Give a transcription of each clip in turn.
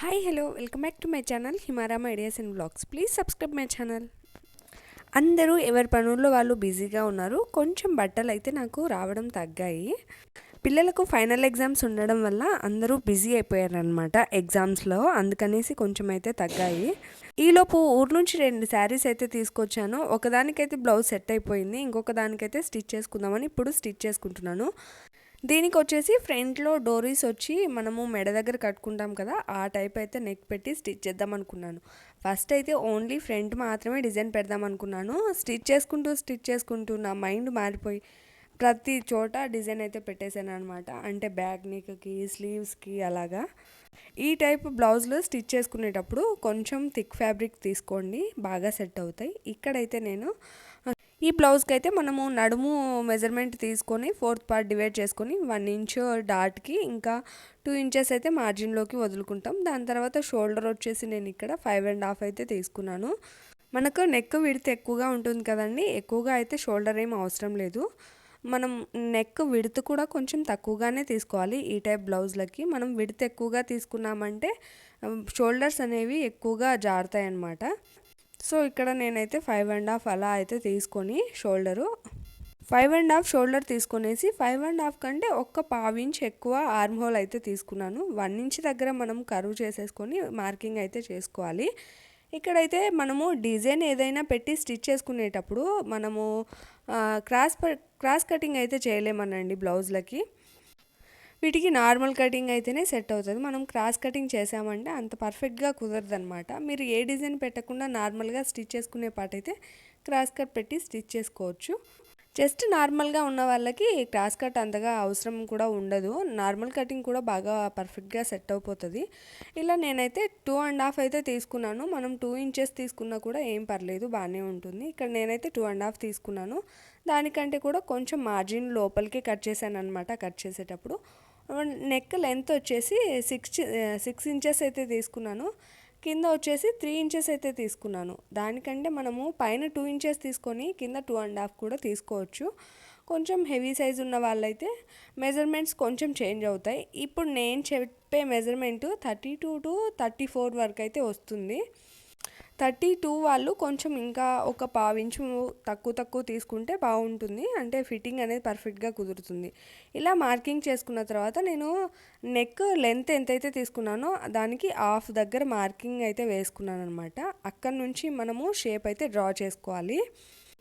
Hi hello welcome back to my channel Himarama ideas and blogs please subscribe my channel అందరూ ఎవరి పనుల్లో వాళ్ళు బిజీగా ఉన్నారు కొంచెం బట్టలు అయితే నాకు రావడం తగ్గాయి. పిల్లలకు ఫైనల్ ఎగ్జామ్స్ ఉండడం వల్ల అందరూ బిజీ అయిపోయారనమాట ఎగ్జామ్స్లో అందుకనేసి కొంచెం అయితే తగ్గాయి. ఈలోపు ఊరు నుంచి రెండు శారీస్ అయితే తీసుకొచ్చాను. ఒకదానికైతే బ్లౌజ్ సెట్ అయిపోయింది ఇంకొక దానికైతే స్టిచ్ చేసుకుందామని ఇప్పుడు స్టిచ్ చేసుకుంటున్నాను. దీనికి వచ్చేసి ఫ్రంట్లో డోరీస్ వచ్చి మనము మెడ దగ్గర కట్టుకుంటాం కదా ఆ టైప్ అయితే నెక్ పెట్టి స్టిచ్ చేద్దాం అనుకున్నాను. ఫస్ట్ అయితే ఓన్లీ ఫ్రంట్ మాత్రమే డిజైన్ పెడదాం అనుకున్నాను. స్టిచ్ చేసుకుంటూ స్టిచ్ చేసుకుంటూ నా మైండ్ మారిపోయి ప్రతి చోట డిజైన్ అయితే పెట్టేశాను అనమాట అంటే బ్యాక్ నెక్కి స్లీవ్స్కి అలాగా. ఈ టైప్ బ్లౌజ్లో స్టిచ్ చేసుకునేటప్పుడు కొంచెం థిక్ ఫ్యాబ్రిక్ తీసుకోండి బాగా సెట్ అవుతాయి. ఇక్కడైతే నేను ఈ బ్లౌజ్కి అయితే మనము నడుము మెజర్మెంట్ తీసుకొని ఫోర్త్ పార్ట్ డివైడ్ చేసుకొని వన్ ఇంచ్ డాట్కి ఇంకా టూ ఇంచెస్ అయితే మార్జిన్లోకి వదులుకుంటాం. దాని తర్వాత షోల్డర్ వచ్చేసి నేను ఇక్కడ ఫైవ్ అండ్ హాఫ్ అయితే తీసుకున్నాను. మనకు నెక్ విడితే ఎక్కువగా ఉంటుంది కదండి ఎక్కువగా అయితే షోల్డర్ ఏం అవసరం లేదు. మనం నెక్ విడత కూడా కొంచెం తక్కువగానే తీసుకోవాలి. ఈ టైప్ బ్లౌజ్లకి మనం విడత ఎక్కువగా తీసుకున్నామంటే షోల్డర్స్ అనేవి ఎక్కువగా జారుతాయి అన్నమాట సో ఇక్కడ నేనైతే ఫైవ్ అండ్ హాఫ్ అలా అయితే తీసుకొని shoulder five and half shoulder తీసుకొనేసి five and half కంటే ఒక్క పావించ్ ఎక్కువ ఆర్మ్ హోల్ అయితే తీసుకున్నాను. వన్ ఇంచ్ దగ్గర మనం కరువు చేసేసుకొని మార్కింగ్ అయితే చేసుకోవాలి. ఇక్కడైతే మనము డిజైన్ ఏదైనా పెట్టి స్టిచ్ చేసుకునేటప్పుడు మనము క్రాస్ క్రాస్ కటింగ్ అయితే చేయలేమనండి బ్లౌజ్లకి. వీటికి నార్మల్ కటింగ్ అయితేనే సెట్ అవుతుంది. మనం క్రాస్ కటింగ్ చేసామంటే అంత పర్ఫెక్ట్గా కుదరదనమాట మీరు ఏ డిజైన్ పెట్టకుండా నార్మల్గా స్టిచ్ చేసుకునే పాట అయితే క్రాస్ కట్ పెట్టి స్టిచ్ చేసుకోవచ్చు. జస్ట్ నార్మల్గా ఉన్న వాళ్ళకి క్రాస్ కట్ అంతగా అవసరం కూడా ఉండదు. నార్మల్ కటింగ్ కూడా బాగా పర్ఫెక్ట్గా సెట్ అయిపోతుంది. ఇలా నేనైతే టూ అండ్ హాఫ్ అయితే తీసుకున్నాను. మనం టూ ఇంచెస్ తీసుకున్నా కూడా ఏం పర్లేదు బాగానే ఉంటుంది. ఇక్కడ నేనైతే టూ అండ్ హాఫ్ తీసుకున్నాను. దానికంటే కూడా కొంచెం మార్జిన్ లోపలికి కట్ చేశాను అనమాట కట్ చేసేటప్పుడు. నెక్ లెంత్ వచ్చేసి సిక్స్ సిక్స్ ఇంచెస్ అయితే తీసుకున్నాను. కింద వచ్చేసి త్రీ ఇంచెస్ అయితే తీసుకున్నాను. దానికంటే మనము పైన టూ ఇంచెస్ తీసుకొని కింద టూ అండ్ హాఫ్ కూడా తీసుకోవచ్చు. కొంచెం హెవీ సైజ్ ఉన్న వాళ్ళైతే మెజర్మెంట్స్ కొంచెం చేంజ్ అవుతాయి. ఇప్పుడు నేను చెప్పే measurement thirty two to thirty four వరకు అయితే వస్తుంది. థర్టీ టూ వాళ్ళు కొంచెం ఇంకా ఒక పావించు తక్కువ తక్కువ తీసుకుంటే బాగుంటుంది. అంటే ఫిట్టింగ్ అనేది పర్ఫెక్ట్గా కుదురుతుంది. ఇలా మార్కింగ్ చేసుకున్న తర్వాత నేను నెక్ లెంత్ ఎంతైతే తీసుకున్నానో దానికి హాఫ్ దగ్గర మార్కింగ్ అయితే వేసుకున్నాను అనమాట అక్కడ నుంచి మనము షేప్ అయితే డ్రా చేసుకోవాలి.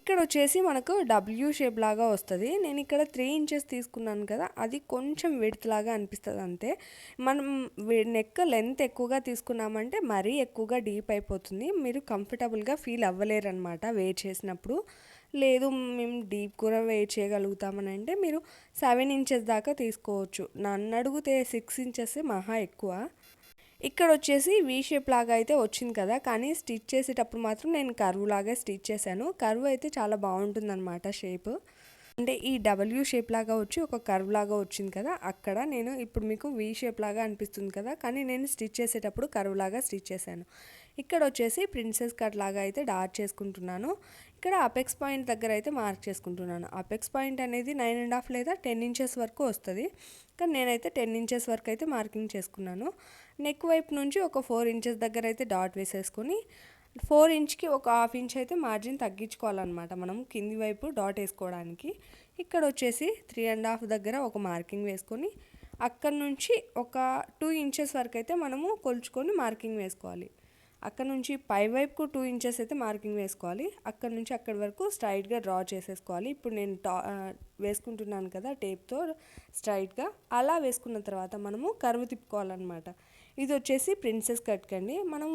ఇక్కడ వచ్చేసి మనకు డబ్ల్యూ షేప్ లాగా వస్తుంది. నేను ఇక్కడ త్రీ ఇంచెస్ తీసుకున్నాను కదా అది కొంచెం విడత్ లాగా అనిపిస్తుంది అంతే. మనం నెక్ లెంత్ ఎక్కువగా తీసుకున్నామంటే మరీ ఎక్కువగా డీప్ అయిపోతుంది. మీరు కంఫర్టబుల్గా ఫీల్ అవ్వలేరు అనమాట వేర్ చేసినప్పుడు. లేదు మేము డీప్ కూడా వేర్ చేయగలుగుతామని అంటే మీరు సెవెన్ ఇంచెస్ దాకా తీసుకోవచ్చు. నన్ను అడిగితే సిక్స్ ఇంచెస్ మహా ఎక్కువ. ఇక్కడ వచ్చేసి వీ షేప్ లాగా అయితే వచ్చింది కదా కానీ స్టిచ్ చేసేటప్పుడు మాత్రం నేను కర్వ్ లాగా స్టిచ్ చేశాను. కర్వ్ అయితే చాలా బాగుంటుందన్నమాట షేప్ అంటే ఈ డబ్ల్యూ షేప్ లాగా వచ్చి ఒక కర్వ్ లాగా వచ్చింది కదా అక్కడ నేను ఇప్పుడు మీకు వీ షేప్ లాగా అనిపిస్తుంది కదా కానీ నేను స్టిచ్ చేసేటప్పుడు కర్వ్ లాగా స్టిచ్ చేశాను. ఇక్కడ వచ్చేసి ప్రిన్సెస్ కట్ లాగా అయితే డార్ట్ చేసుకుంటున్నాను. ఇక్కడ అపెక్స్ పాయింట్ దగ్గర అయితే మార్క్ చేసుకుంటున్నాను. అపెక్స్ పాయింట్ అనేది నైన్ అండ్ హాఫ్ లేదా టెన్ ఇంచెస్ వరకు వస్తుంది. కానీ నేనైతే టెన్ ఇంచెస్ వరకు అయితే మార్కింగ్ చేసుకున్నాను. నెక్ వైపు నుంచి ఒక ఫోర్ ఇంచెస్ దగ్గర అయితే డాట్ వేసేసుకొని ఫోర్ ఇంచ్కి ఒక హాఫ్ ఇంచ్ అయితే మార్జిన్ తగ్గించుకోవాలన్నమాట మనం కింది వైపు డాట్ వేసుకోవడానికి. ఇక్కడ వచ్చేసి త్రీ అండ్ హాఫ్ దగ్గర ఒక మార్కింగ్ వేసుకొని అక్కడ నుంచి ఒక టూ ఇంచెస్ వరకు అయితే మనము కొలుచుకొని మార్కింగ్ వేసుకోవాలి. అక్కడ నుంచి పై వైపుకు టూ ఇంచెస్ అయితే మార్కింగ్ వేసుకోవాలి. అక్కడ నుంచి అక్కడి వరకు స్ట్రైట్గా డ్రా చేసేసుకోవాలి. ఇప్పుడు నేను టా వేసుకుంటున్నాను కదా టేప్తో స్ట్రైట్గా అలా వేసుకున్న తర్వాత మనము కరువు తిప్పుకోవాలన్నమాట. ఇది వచ్చేసి ప్రిన్సెస్ కట్ కండి మనం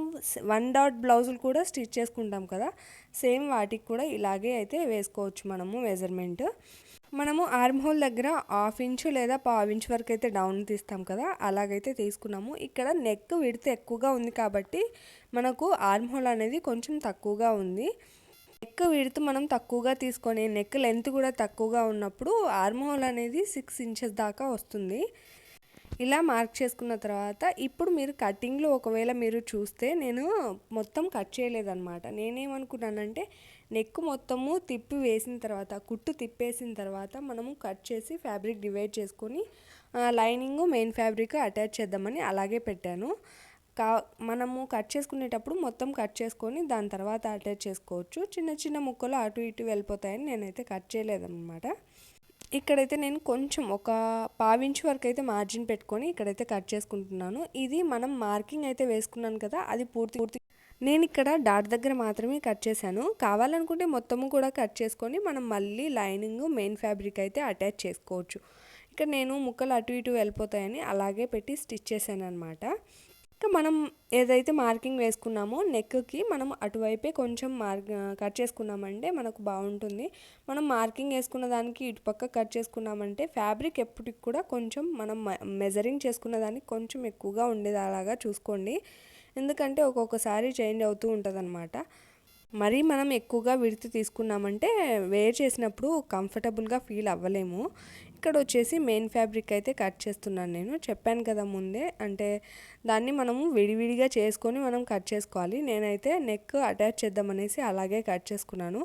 వన్ డాట్ బ్లౌజులు కూడా స్టిచ్ చేసుకుంటాం కదా. సేమ్ వాటికి కూడా ఇలాగే అయితే వేసుకోవచ్చు మనము మెజర్మెంట్. మనము ఆర్మ్ హోల్ దగ్గర హాఫ్ ఇంచు లేదా పావు ఇంచ్ వరకు అయితే డౌన్ తీస్తాం కదా. అలాగైతే తీసుకున్నాము. ఇక్కడ నెక్ విడితే ఎక్కువగా ఉంది కాబట్టి మనకు ఆర్మ్ హోల్ అనేది కొంచెం తక్కువగా ఉంది. నెక్ విడత మనం తక్కువగా తీసుకొని నెక్ లెంత్ కూడా తక్కువగా ఉన్నప్పుడు ఆర్మ్ హోల్ అనేది సిక్స్ ఇంచెస్ దాకా వస్తుంది. ఇలా మార్క్ చేసుకున్న తర్వాత ఇప్పుడు మీరు కటింగ్లో ఒకవేళ మీరు చూస్తే నేను మొత్తం కట్ చేయలేదన్నమాట. నేనేమనుకున్నానంటే నెక్ మొత్తము తిప్పి వేసిన తర్వాత కుట్టు తిప్పేసిన తర్వాత మనము కట్ చేసి ఫ్యాబ్రిక్ డివైడ్ చేసుకొని లైనింగ్ మెయిన్ ఫ్యాబ్రిక్ అటాచ్ చేద్దామని అలాగే పెట్టాను. కా మనము కట్ చేసుకునేటప్పుడు మొత్తం కట్ చేసుకొని దాని తర్వాత అటాచ్ చేసుకోవచ్చు. చిన్న చిన్న ముక్కలు అటు ఇటు వెళ్ళిపోతాయని నేనైతే కట్ చేయలేదన్నమాట. ఇక్కడైతే నేను కొంచెం ఒక పావించు వరకు అయితే మార్జిన్ పెట్టుకొని ఇక్కడైతే కట్ చేసుకుంటున్నాను. ఇది మనం మార్కింగ్ అయితే వేసుకున్నాను కదా అది పూర్తి పూర్తి నేను ఇక్కడ డాట్ దగ్గర మాత్రమే కట్ చేశాను. కావాలనుకుంటే మొత్తము కూడా కట్ చేసుకొని మనం మళ్ళీ లైనింగ్ మెయిన్ ఫ్యాబ్రిక్ అయితే అటాచ్ చేసుకోవచ్చు. ఇక్కడ నేను ముక్కలు అటు ఇటు వెళ్ళిపోతాయని అలాగే పెట్టి స్టిచ్ చేశాను అనమాట మనం ఏదైతే మార్కింగ్ వేసుకున్నామో నెక్కి మనం అటువైపే కొంచెం మార్క్ కట్ చేసుకున్నామంటే మనకు బాగుంటుంది. మనం మార్కింగ్ వేసుకున్న దానికి ఇటుపక్క కట్ చేసుకున్నామంటే ఫ్యాబ్రిక్ ఎప్పటికి కూడా కొంచెం మనం మెజరింగ్ చేసుకున్న దానికి కొంచెం ఎక్కువగా ఉండేది అలాగా చూసుకోండి. ఎందుకంటే ఒక్కొక్కసారి చేంజ్ అవుతూ ఉంటుందన్నమాట. మరీ మనం ఎక్కువగా విడితి తీసుకున్నామంటే వేర్ చేసినప్పుడు కంఫర్టబుల్గా ఫీల్ అవ్వలేము. ఇక్కడ వచ్చేసి మెయిన్ ఫ్యాబ్రిక్ అయితే కట్ చేస్తున్నాను నేను. చెప్పాను కదా ముందే అంటే దాన్ని మనము విడివిడిగా చేసుకొని మనం కట్ చేసుకోవాలి. నేనైతే నెక్ అటాచ్ చేద్దామనేసి అలాగే కట్ చేసుకున్నాను.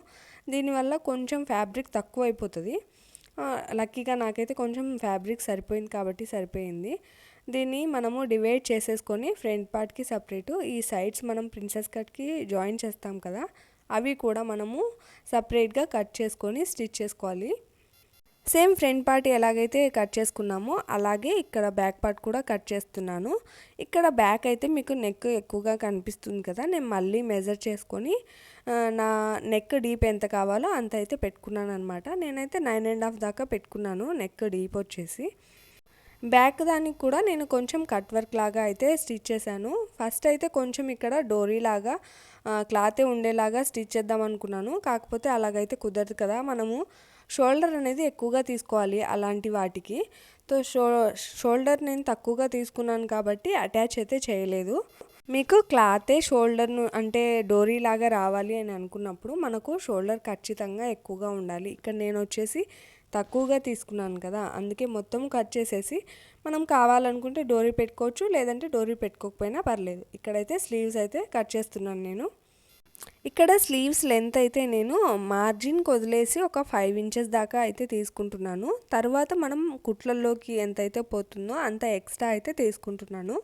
దీనివల్ల కొంచెం ఫ్యాబ్రిక్ తక్కువ అయిపోతుంది లక్కీగా నాకైతే కొంచెం ఫ్యాబ్రిక్ సరిపోయింది కాబట్టి సరిపోయింది. దీన్ని మనము డివైడ్ చేసేసుకొని ఫ్రంట్ పార్ట్కి సపరేటు ఈ సైడ్స్ మనం ప్రిన్సెస్ కట్కి జాయిన్ చేస్తాం కదా అవి కూడా మనము సపరేట్గా కట్ చేసుకొని స్టిచ్ చేసుకోవాలి. సేమ్ ఫ్రంట్ పార్ట్ ఎలాగైతే కట్ చేసుకున్నామో అలాగే ఇక్కడ బ్యాక్ పార్ట్ కూడా కట్ చేస్తున్నాను. ఇక్కడ బ్యాక్ అయితే మీకు నెక్ ఎక్కువగా కనిపిస్తుంది కదా నేను మళ్ళీ మెజర్ చేసుకొని నా నెక్ డీప్ ఎంత కావాలో అంత అయితే పెట్టుకున్నాను అనమాట నేనైతే నైన్ అండ్ హాఫ్ దాకా పెట్టుకున్నాను నెక్ డీప్ వచ్చేసి. బ్యాక్ దానికి కూడా నేను కొంచెం కట్ వర్క్ లాగా అయితే స్టిచ్ చేశాను. ఫస్ట్ అయితే కొంచెం ఇక్కడ డోరీ లాగా క్లాతే ఉండేలాగా స్టిచ్ చేద్దాం అనుకున్నాను. కాకపోతే అలాగైతే కుదరదు కదా మనము షోల్డర్ అనేది ఎక్కువగా తీసుకోవాలి అలాంటి వాటికి. సో షో షోల్డర్ నేను తక్కువగా తీసుకున్నాను కాబట్టి అటాచ్ అయితే చేయలేదు. మీకు క్లాతే షోల్డర్ను అంటే డోరీ లాగా రావాలి అని అనుకున్నప్పుడు మనకు షోల్డర్ ఖచ్చితంగా ఎక్కువగా ఉండాలి. ఇక్కడ నేను వచ్చేసి తక్కువగా తీసుకున్నాను కదా అందుకే మొత్తం కట్ చేసేసి మనం కావాలనుకుంటే డోరీ పెట్టుకోవచ్చు లేదంటే డోరీ పెట్టుకోకపోయినా పర్లేదు. ఇక్కడైతే స్లీవ్స్ అయితే కట్ చేస్తున్నాను నేను. ఇక్కడ స్లీవ్స్ లెంత్ అయితే నేను మార్జిన్ వదిలేసి ఒక ఫైవ్ ఇంచెస్ దాకా అయితే తీసుకుంటున్నాను. తర్వాత మనం కుట్లల్లోకి ఎంత అయితే పోతుందో అంత ఎక్స్ట్రా అయితే తీసుకుంటున్నాను.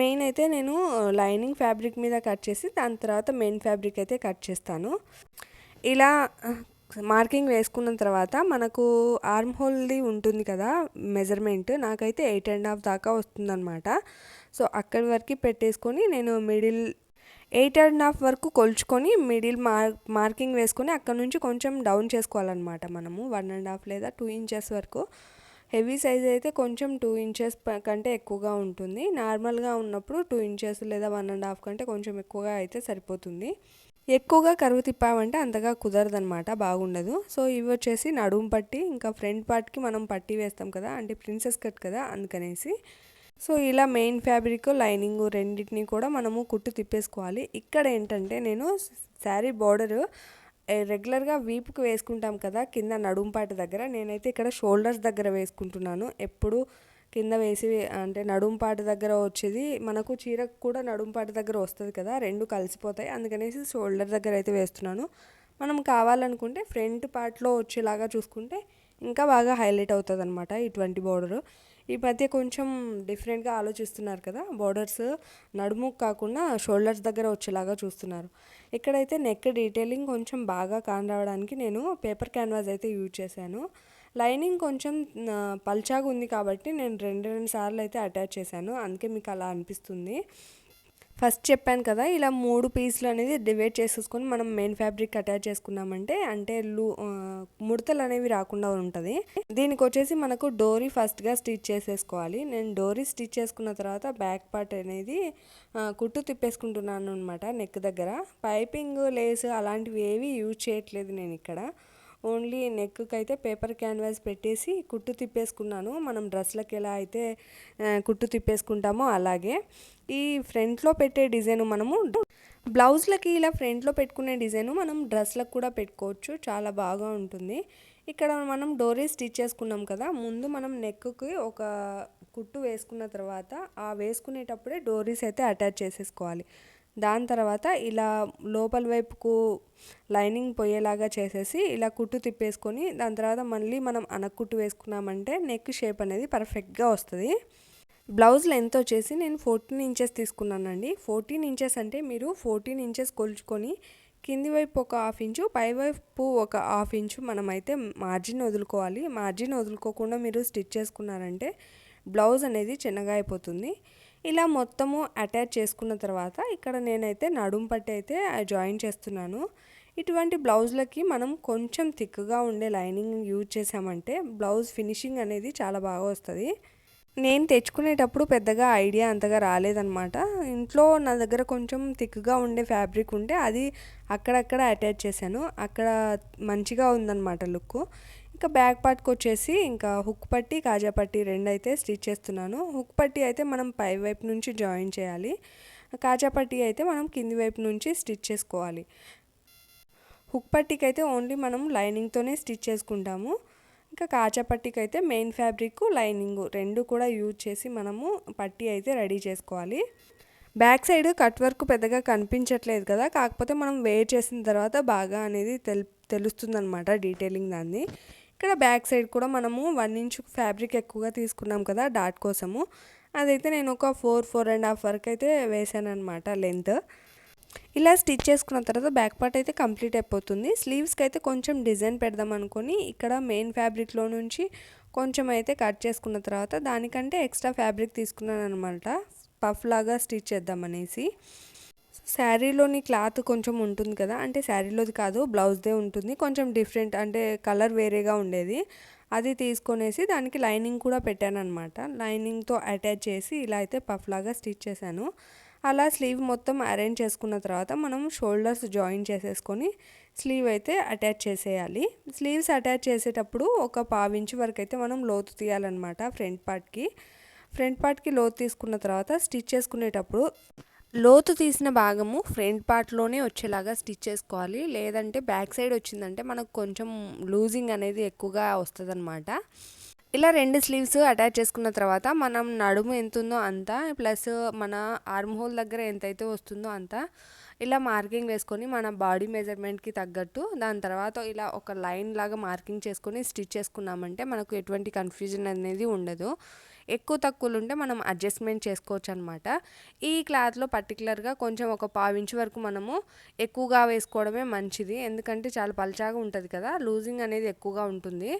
మెయిన్ అయితే నేను లైనింగ్ ఫ్యాబ్రిక్ మీద కట్ చేసి దాని తర్వాత మెయిన్ ఫ్యాబ్రిక్ అయితే కట్ చేస్తాను. ఇలా మార్కింగ్ వేసుకున్న తర్వాత మనకు ఆర్మ్ హోల్ది ఉంటుంది కదా మెజర్మెంట్ నాకైతే ఎయిట్ అండ్ హాఫ్ దాకా వస్తుందన్నమాట. సో అక్కడి వరకు పెట్టేసుకొని నేను మిడిల్ ఎయిట్ అండ్ హాఫ్ వరకు కొలుచుకొని మిడిల్ మార్ మార్కింగ్ వేసుకొని అక్కడ నుంచి కొంచెం డౌన్ చేసుకోవాలన్నమాట మనము. వన్ అండ్ హాఫ్ లేదా టూ ఇంచెస్ వరకు. హెవీ సైజ్ అయితే కొంచెం టూ ఇంచెస్ కంటే ఎక్కువగా ఉంటుంది. నార్మల్గా ఉన్నప్పుడు టూ ఇంచెస్ లేదా వన్ అండ్ హాఫ్ కంటే కొంచెం ఎక్కువగా అయితే సరిపోతుంది. ఎక్కువగా కరువు తిప్పామంటే అంతగా కుదరదనమాట బాగుండదు. సో ఇవి వచ్చేసి నడుము పట్టి ఇంకా ఫ్రంట్ పార్ట్కి మనం పట్టి వేస్తాం కదా అంటే ప్రిన్సెస్ కట్ కదా అందుకనేసి. సో ఇలా మెయిన్ ఫ్యాబ్రిక్ లైనింగ్ రెండింటిని కూడా మనము కుట్టు తిప్పేసుకోవాలి. ఇక్కడ ఏంటంటే నేను శారీ బార్డర్ రెగ్యులర్గా వీపుకి వేసుకుంటాం కదా కింద నడుంపాటి దగ్గర. నేనైతే ఇక్కడ షోల్డర్స్ దగ్గర వేసుకుంటున్నాను. ఎప్పుడు కింద వేసి అంటే నడుంపాటి దగ్గర వచ్చేది మనకు చీరకు కూడా నడుంపాటి దగ్గర వస్తుంది కదా రెండు కలిసిపోతాయి. అందుకనేసి షోల్డర్ దగ్గర అయితే వేస్తున్నాను. మనం కావాలనుకుంటే ఫ్రంట్ పార్ట్లో వచ్చేలాగా చూసుకుంటే ఇంకా బాగా హైలైట్ అవుతుంది అనమాట ఇటువంటి బార్డరు. ఈ మధ్య కొంచెం డిఫరెంట్గా ఆలోచిస్తున్నారు కదా బార్డర్స్ నడుము కాకుండా షోల్డర్స్ దగ్గర వచ్చేలాగా చూస్తున్నారు. ఇక్కడైతే నెక్ డీటెయిలింగ్ కొంచెం బాగా కాన్ రావడానికి నేను పేపర్ క్యాన్వాస్ అయితే యూజ్ చేశాను. లైనింగ్ కొంచెం పల్చాగా ఉంది కాబట్టి నేను రెండు రెండు సార్లు అయితే అటాచ్ చేశాను. అందుకే మీకు అలా అనిపిస్తుంది. ఫస్ట్ చెప్పాను కదా ఇలా మూడు పీసులు అనేది డివైడ్ చేసేసుకొని మనం మెయిన్ ఫ్యాబ్రిక్ అటాచ్ చేసుకున్నామంటే అంటే లూ ముడతలు అనేవి రాకుండా ఉంటుంది. దీనికి వచ్చేసి మనకు డోరీ ఫస్ట్గా స్టిచ్ చేసేసుకోవాలి. నేను డోరీ స్టిచ్ చేసుకున్న తర్వాత బ్యాక్ పార్ట్ అనేది కుట్టు తిప్పేసుకుంటున్నాను అనమాట నెక్ దగ్గర. పైపింగ్ లేస్ అలాంటివి ఏవి యూజ్ చేయట్లేదు నేను ఇక్కడ. ఓన్లీ నెక్కి అయితే పేపర్ క్యాన్వాస్ పెట్టేసి కుట్టు తిప్పేసుకున్నాను. మనం డ్రెస్లకి ఎలా అయితే కుట్టు తిప్పేసుకుంటామో అలాగే. ఈ ఫ్రంట్లో పెట్టే డిజైన్ మనము బ్లౌజ్లకి ఇలా ఫ్రంట్లో పెట్టుకునే డిజైన్ మనం డ్రెస్లకు కూడా పెట్టుకోవచ్చు. చాలా బాగా ఉంటుంది. ఇక్కడ మనం డోరీ స్టిచ్ చేసుకున్నాం కదా ముందు మనం నెక్కి ఒక కుట్టు వేసుకున్న తర్వాత ఆ వేసుకునేటప్పుడే డోరీస్ అయితే అటాచ్ చేసేసుకోవాలి. దాని తర్వాత ఇలా లోపల వైపుకు లైనింగ్ పోయేలాగా చేసేసి ఇలా కుట్టు తిప్పేసుకొని దాని తర్వాత మళ్ళీ మనం అనకుట్టు వేసుకున్నామంటే నెక్ షేప్ అనేది పర్ఫెక్ట్గా వస్తుంది. బ్లౌజ్ లెంత్ వచ్చేసి నేను ఫోర్టీన్ ఇంచెస్ తీసుకున్నానండి. ఫోర్టీన్ ఇంచెస్ అంటే మీరు ఫోర్టీన్ ఇంచెస్ కొలుచుకొని కింది వైపు ఒక హాఫ్ ఇంచు పై వైపు ఒక హాఫ్ ఇంచు మనమైతే మార్జిన్ వదులుకోవాలి. మార్జిన్ వదులుకోకుండా మీరు స్టిచ్ చేసుకున్నారంటే బ్లౌజ్ అనేది చిన్నగా అయిపోతుంది. ఇలా మొత్తము అటాచ్ చేసుకున్న తర్వాత ఇక్కడ నేనైతే నడుం పట్టి అయితే జాయిన్ చేస్తున్నాను. ఇటువంటి బ్లౌజ్లకి మనం కొంచెం థిక్గా ఉండే లైనింగ్ యూజ్ చేసామంటే బ్లౌజ్ ఫినిషింగ్ అనేది చాలా బాగా వస్తుంది. నేను తెచ్చుకునేటప్పుడు పెద్దగా ఐడియా అంతగా రాలేదనమాట ఇంట్లో నా దగ్గర కొంచెం థిక్గా ఉండే ఫ్యాబ్రిక్ ఉంటే అది అక్కడక్కడ అటాచ్ చేశాను. అక్కడ మంచిగా ఉందన్నమాట లుక్ ఇంకా బ్యాక్ పార్ట్కి వచ్చేసి ఇంకా హుక్ పట్టి కాజా పట్టి రెండు అయితే స్టిచ్ చేస్తున్నాను. హుక్ పట్టి అయితే మనం పై వైపు నుంచి జాయిన్ చేయాలి. కాజా పట్టి అయితే మనం కింది వైపు నుంచి స్టిచ్ చేసుకోవాలి. హుక్ పట్టికి అయితే ఓన్లీ మనం లైనింగ్తోనే స్టిచ్ చేసుకుంటాము. ఇంకా కాచా పట్టికి అయితే మెయిన్ ఫ్యాబ్రిక్ లైనింగ్ రెండు కూడా యూజ్ చేసి మనము పట్టి అయితే రెడీ చేసుకోవాలి. బ్యాక్ సైడ్ కట్ వర్క్ పెద్దగా కనిపించట్లేదు కదా కాకపోతే మనం వేర్ చేసిన తర్వాత బాగా అనేది తెలు తెలుస్తుందన్నమాట డీటెయిలింగ్ దాన్ని. ఇక్కడ బ్యాక్ సైడ్ కూడా మనము వన్ ఇంచ్ ఫ్యాబ్రిక్ ఎక్కువగా తీసుకున్నాం కదా డాట్ కోసము. అదైతే నేను ఒక ఫోర్ ఫోర్ అండ్ హాఫ్ వరకు అయితే వేసాను అనమాట లెంత్ ఇలా స్టిచ్ చేసుకున్న తర్వాత బ్యాక్ పార్ట్ అయితే కంప్లీట్ అయిపోతుంది. స్లీవ్స్కి అయితే కొంచెం డిజైన్ పెడదాం అనుకుని ఇక్కడ మెయిన్ ఫ్యాబ్రిక్లో నుంచి కొంచెం అయితే కట్ చేసుకున్న తర్వాత దానికంటే ఎక్స్ట్రా ఫ్యాబ్రిక్ తీసుకున్నాను అనమాట పఫ్ లాగా స్టిచ్ చేద్దామనేసి శారీలోని క్లాత్ కొంచెం ఉంటుంది కదా అంటే శారీలోది కాదు బ్లౌజ్దే ఉంటుంది. కొంచెం డిఫరెంట్ అంటే కలర్ వేరేగా ఉండేది. అది తీసుకొనేసి దానికి లైనింగ్ కూడా పెట్టాను అనమాట లైనింగ్తో అటాచ్ చేసి ఇలా అయితే పఫ్ లాగా స్టిచ్ చేశాను. అలా స్లీవ్ మొత్తం అరేంజ్ చేసుకున్న తర్వాత మనం షోల్డర్స్ జాయిన్ చేసేసుకొని స్లీవ్ అయితే అటాచ్ చేసేయాలి. స్లీవ్స్ అటాచ్ చేసేటప్పుడు ఒక పావించి వరకు అయితే మనం లోతు తీయాలన్నమాట ఫ్రంట్ పార్ట్కి. ఫ్రంట్ పార్ట్కి లోతు తీసుకున్న తర్వాత స్టిచ్ చేసుకునేటప్పుడు లోతు తీసిన భాగము ఫ్రంట్ పార్ట్లోనే వచ్చేలాగా స్టిచ్ చేసుకోవాలి. లేదంటే బ్యాక్ సైడ్ వచ్చిందంటే మనకు కొంచెం లూజింగ్ అనేది ఎక్కువగా వస్తుంది ఇలా రెండు స్లీవ్స్ అటాచ్ చేసుకున్న తర్వాత మనం నడుము ఎంత ఉందో అంత ప్లస్ మన ఆర్మ్ హోల్ దగ్గర ఎంతైతే వస్తుందో అంత ఇలా మార్కింగ్ వేసుకొని మన బాడీ మెజర్మెంట్కి తగ్గట్టు దాని తర్వాత ఇలా ఒక లైన్ లాగా మార్కింగ్ చేసుకొని స్టిచ్ చేసుకున్నామంటే మనకు ఎటువంటి కన్ఫ్యూజన్ అనేది ఉండదు. ఎక్కువ తక్కువలు ఉంటే మనం అడ్జస్ట్మెంట్ చేసుకోవచ్చు అనమాట ఈ క్లాత్లో పర్టికులర్గా కొంచెం ఒక పావించి వరకు మనము ఎక్కువగా వేసుకోవడమే మంచిది. ఎందుకంటే చాలా పలచాగా ఉంటుంది కదా లూజింగ్ అనేది ఎక్కువగా ఉంటుంది.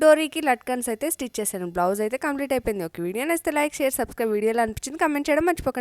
డోరీకి లట్కన్స్ అయితే స్టిచ్ చేశాను. బ్లౌజ్ అయితే కంప్లీట్ అయిపోయింది. ఒక వీడియో నచ్చితే లైక్ షేర్ సబ్స్క్రైబ్. వీడియోలో అనిపించింది కమెంట్ చేయడం మర్చిపోకండి.